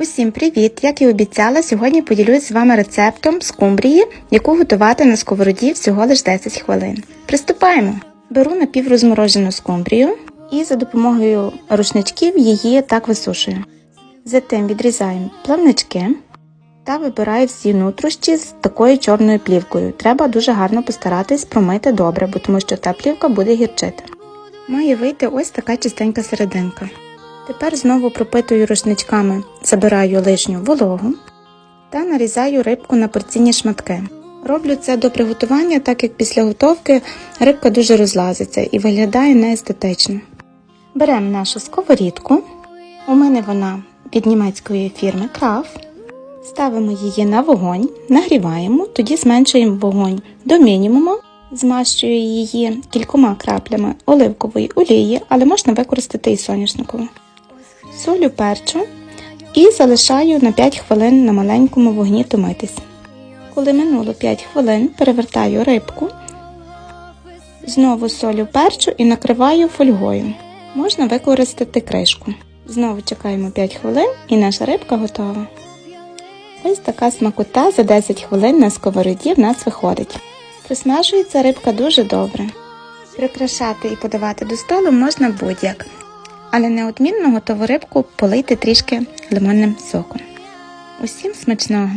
Усім привіт! Як і обіцяла, сьогодні поділюсь з вами рецептом скумбрії, яку готувати на сковороді всього лише 10 хвилин. Приступаємо! Беру напіврозморожену скумбрію і за допомогою рушничків її так висушую. Затим відрізаємо плавнички та вибираю всі нутрощі з такою чорною плівкою. Треба дуже гарно постаратись промити добре, бо тому що та плівка буде гірчити. Має вийти ось така чистенька серединка. Тепер знову пропитую рушничками, забираю лишню вологу та нарізаю рибку на порційні шматки. Роблю це до приготування, так як після готовки рибка дуже розлазиться і виглядає неестетично. Беремо нашу сковорідку. У мене вона від німецької фірми Крав. Ставимо її на вогонь, нагріваємо, тоді зменшуємо вогонь до мінімуму, змащую її кількома краплями оливкової олії, але можна використати і соняшникову. Солю перчу і залишаю на 5 хвилин на маленькому вогні томитись. Коли минуло 5 хвилин, перевертаю рибку, знову солю перчу і накриваю фольгою. Можна використати кришку. Знову чекаємо 5 хвилин і наша рибка готова. Ось така смакота за 10 хвилин на сковороді в нас виходить. Присмажується рибка дуже добре. Прикрашати і подавати до столу можна будь-як, але неодмінно готову рибку полийте трішки лимонним соком. Усім смачного!